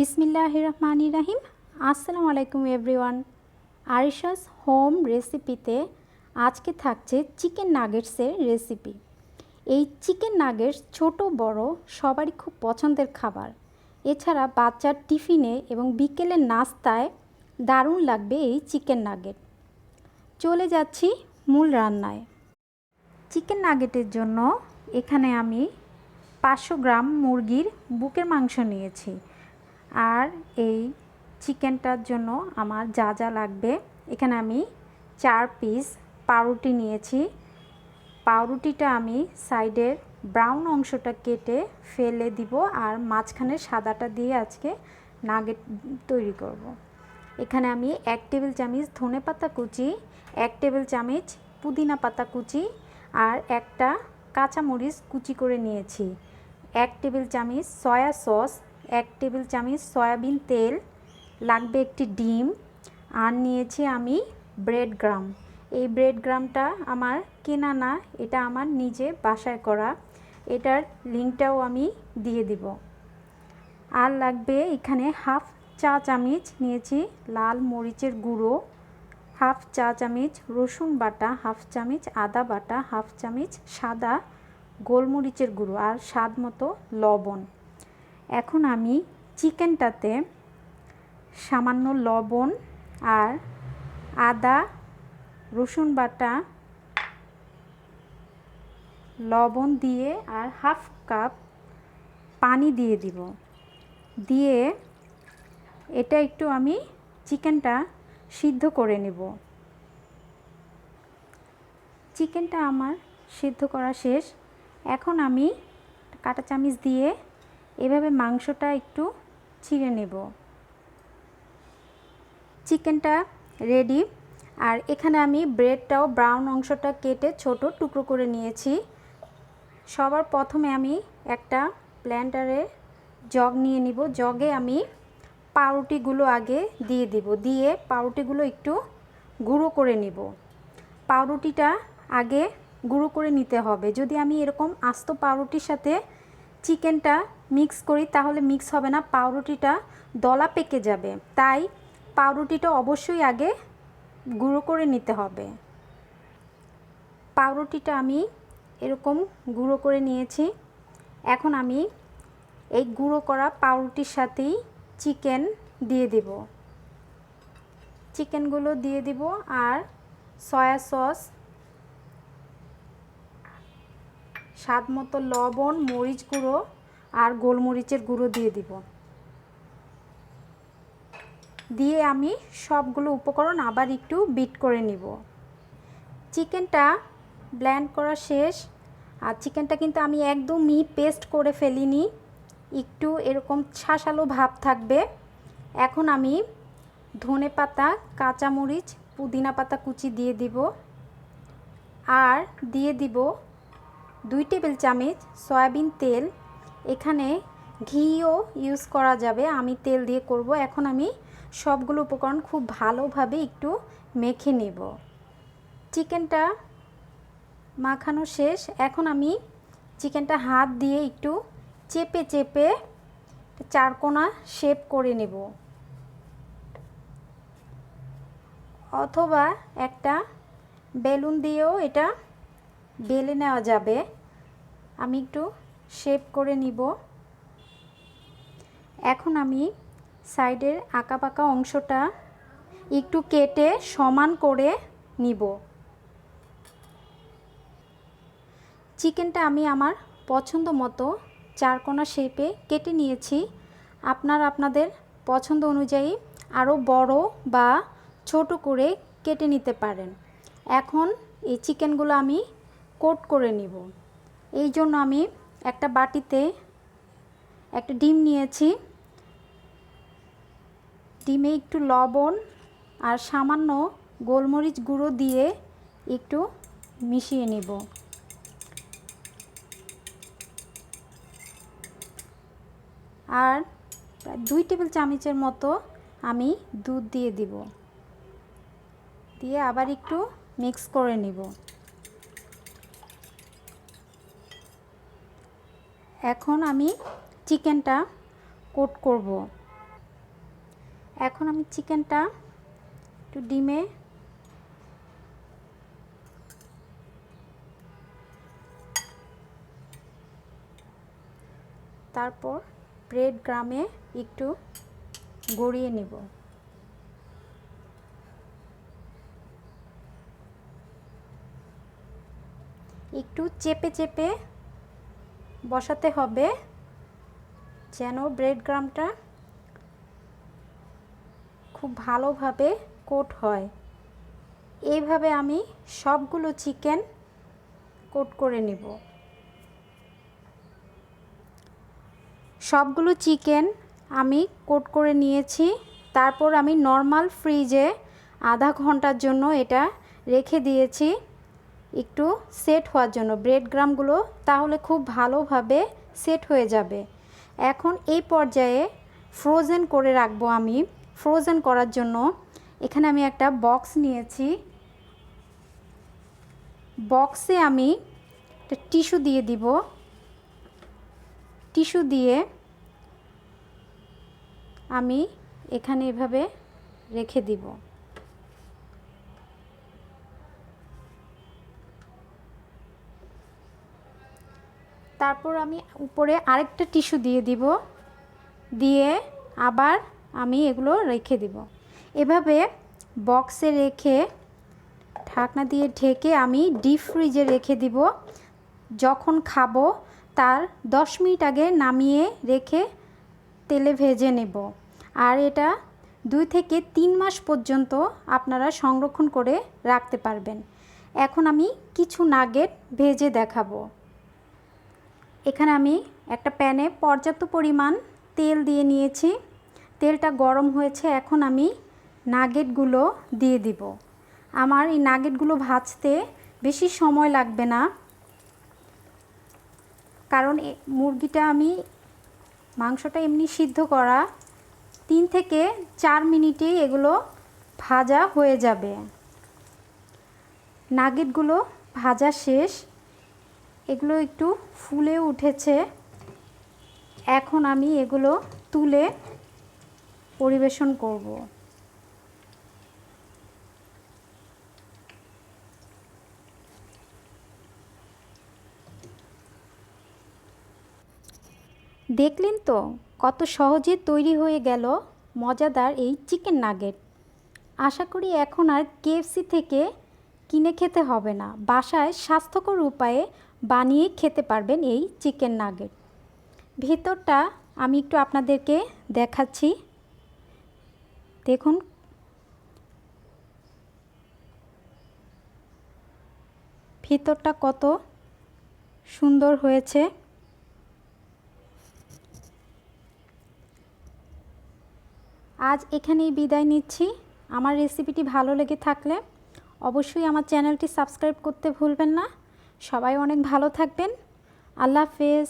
বিসমিল্লাহ রহমান রাহিম আসসালামু আলাইকুম এভরিওয়ান। আরিশাস হোম রেসিপিতে আজকে থাকছে চিকেন নাগেটসের রেসিপি। এই চিকেন নাগেটস ছোট, বড়, সবারই খুব পছন্দের খাবার। এছাড়া বাচ্চার টিফিনে এবং বিকেলের নাস্তায় দারুণ লাগবে এই চিকেন নাগেট। চলে যাচ্ছি মূল রান্নায়। চিকেন নাগেটের জন্য এখানে আমি পাঁচশো গ্রাম মুরগির বুকের মাংস নিয়েছি। আর এই চিকেনটার জন্য আমার যা যা লাগবে। এখানে আমি চার পিস পাউরুটি নিয়েছি। পাউরুটিটা আমি সাইডের ব্রাউন অংশটা কেটে ফেলে দিব আর মাঝখানে সাদাটা দিয়ে আজকে নাগেট তৈরি করব। এখানে আমি এক টেবিল চামচ ধনে পাতা কুচি, এক টেবিল চামচ পুদিনা পাতা কুচি আর একটা কাঁচামরিচ কুচি করে নিয়েছি। এক টেবিল চামচ সয়া সস এক টেবিল চামচ সয়াবিন তেল, লাগবে একটি ডিম, আর নিয়েছি আমি ব্রেড গ্রাম। এই ব্রেড গ্রামটা আমার কেনা না, এটা আমার নিজে বাসায় করা। এটার লিঙ্কটাও আমি দিয়ে দিব। আর লাগবে এখানে হাফ চা চামচ নিয়েছি লাল মরিচের গুঁড়ো, হাফ চা চামচ রসুন বাটা, হাফ চামচ আদা বাটা, হাফ চামচ সাদা গোলমরিচের গুঁড়ো, আর স্বাদ মতো লবণ। এখন আমি চিকেনটাতে সামান্য লবণ আর আদা, রসুন বাটা, লবণ দিয়ে আর হাফ কাপ পানি দিয়ে দিব। দিয়ে এটা একটু আমি চিকেনটা সিদ্ধ করে নেব। চিকেনটা আমার সিদ্ধ করা শেষ। এখন আমি কাটা চামিচ দিয়ে এভাবে মাংসটা একটু ছিঁড়ে নেব। চিকেনটা রেডি আর এখানে আমি ব্রেডটাও ব্রাউন অংশটা কেটে ছোট টুকরো করে নিয়েছি। সবার প্রথমে আমি একটা প্ল্যান্টারে জগ নিয়ে নিব। জগে আমি পাউরুটিগুলো আগে দিয়ে দিব। দিয়ে পাউরুটিগুলো একটু গুঁড়ো করে নিব। পাউরুটিটা আগে গুঁড়ো করে নিতে হবে। যদি আমি এরকম আস্ত পাউরুটির সাথে চিকেনটা মিক্স করি তাহলে মিক্স হবে না, পাউরুটিটা দলা পেকে যাবে। তাই পাউরুটিটা অবশ্যই আগে গুঁড়ো করে নিতে হবে। পাউরুটিটা আমি এরকম গুঁড়ো করে নিয়েছি। এখন আমি এই গুঁড়ো করা পাউরুটির সাথেই চিকেন দিয়ে দেব। চিকেনগুলো দিয়ে দিব আর সয়া সস স্বাদ মতো লবণ, মরিচ গুঁড়ো আর গোলমরিচের গুঁড়ো দিয়ে দিব। দিয়ে আমি সবগুলো উপকরণ আবার একটু বিট করে নিব। চিকেনটা ব্ল্যান্ড করা শেষ। আর চিকেনটা কিন্তু আমি একদমই পেস্ট করে ফেলিনি। একটু এরকম ছাসালো ভাব থাকবে। এখন আমি ধনে পাতা, কাঁচামরিচ, পুদিনা পাতা কুচি দিয়ে দিব। আর দিয়ে দিব দুই টেবিল চামচ সয়াবিন তেল। এখানে ঘিও ইউজ করা যাবে। আমি তেল দিয়ে করব। এখন আমি সবগুলো উপকরণ খুব ভালোভাবে একটু মেখে নেব। চিকেনটা মাখানো শেষ। এখন আমি চিকেনটা হাত দিয়ে একটু চেপে চেপে চারকোনা শেপ করে নেব। অথবা একটা বেলুন দিয়েও এটা বেলে নেওয়া যাবে। আমি একটু শেপ করে নিব। এখন আমি সাইডের আঁকা পাকা অংশটা একটু কেটে সমান করে নিব। চিকেনটা আমি আমার পছন্দ মতো চারকোনা শেপে কেটে নিয়েছি। আপনার আপনাদের পছন্দ অনুযায়ী আরও বড় বা ছোট করে কেটে নিতে পারেন। এখন এই চিকেনগুলো আমি কোট করে নিব। এই জন্য আমি একটা বাটিতে একটা ডিম নিয়েছি। ডিমে একটু লবণ আর সামান্য গোলমরিচ গুঁড়ো দিয়ে একটু মিশিয়ে নিব। আর দুই টেবিল চামচের মতো আমি দুধ দিয়ে দিব। দিয়ে আবার একটু মিক্স করে নিব। এখন আমি চিকেনটা কোট করব। এখন আমি চিকেনটা একটু ডিমে তারপর ব্রেড গ্রামে একটু গড়িয়ে নেব। একটু চেপে চেপে বসাতে হবে। যেন ব্রেড গ্রামটা খুব ভালোভাবে কোট হয়। এইভাবে আমি সবগুলো চিকেন কোট করে নেব। সবগুলো চিকেন আমি কোট করে নিয়েছি। তারপর আমি নর্মাল ফ্রিজে আধা ঘণ্টার জন্য এটা রেখে দিয়েছি। একটু সেট হওয়ার জন্য ব্রেড গ্রামগুলো তাহলে খুব ভালোভাবে সেট হয়ে যাবে। এখন এই পর্যায়ে ফ্রোজেন করে রাখব আমি। ফ্রোজেন করার জন্য এখানে আমি একটা বক্স নিয়েছি। বক্সে আমি একটা টিস্যু দিয়ে দিব। টিস্যু দিয়ে আমি এখানে এভাবে রেখে দিব। তারপর আমি উপরে আরেকটা টিস্যু দিয়ে দিব। দিয়ে আবার আমি এগুলো রেখে দিব। এভাবে বক্সে রেখে ঢাকনা দিয়ে ঢেকে আমি ডিপ ফ্রিজে রেখে দিব। যখন খাব তার দশ মিনিট আগে নামিয়ে রেখে তেলে ভেজে নেব। আর এটা দুই থেকে তিন মাস পর্যন্ত আপনারা সংরক্ষণ করে রাখতে পারবেন। এখন আমি কিছু নাগেট ভেজে দেখাবো। এখানে আমি একটা প্যানে পর্যাপ্ত পরিমাণ তেল দিয়ে নিয়েছি। তেলটা গরম হয়েছে, এখন আমি নাগেটগুলো দিয়ে দিব। আমার এই নাগেটগুলো ভাজতে বেশি সময় লাগবে না। কারণ মুরগিটা আমি, মাংসটা এমনি সিদ্ধ করা তিন থেকে চার মিনিটে এগুলো ভাজা হয়ে যাবে। নাগেটগুলো ভাজা শেষ। এগুলো একটু ফুলে উঠেছে। এখন আমি এগুলো তুলে পরিবেশন করব। দেখলেন তো কত সহজে তৈরি হয়ে গেল মজাদার এই চিকেন নাগেট। আশা করি এখন আর কেএফসি থেকে কিনে খেতে হবে না। বাসায় স্বাস্থ্যকর উপায়ে বানিয়ে খেতে পারবেন এই চিকেন নাগেট। ভেতরটা আমি একটু আপনাদেরকে দেখাচ্ছি। দেখুন। ভিতরটা কত সুন্দর হয়েছে। আজ এখানেই বিদায় নিচ্ছি। আমার রেসিপিটি ভালো লেগে থাকলে অবশ্যই আমার চ্যানেলটি সাবস্ক্রাইব করতে ভুলবেন না। সবাই অনেক ভালো থাকবেন। আল্লাহ হাফেজ।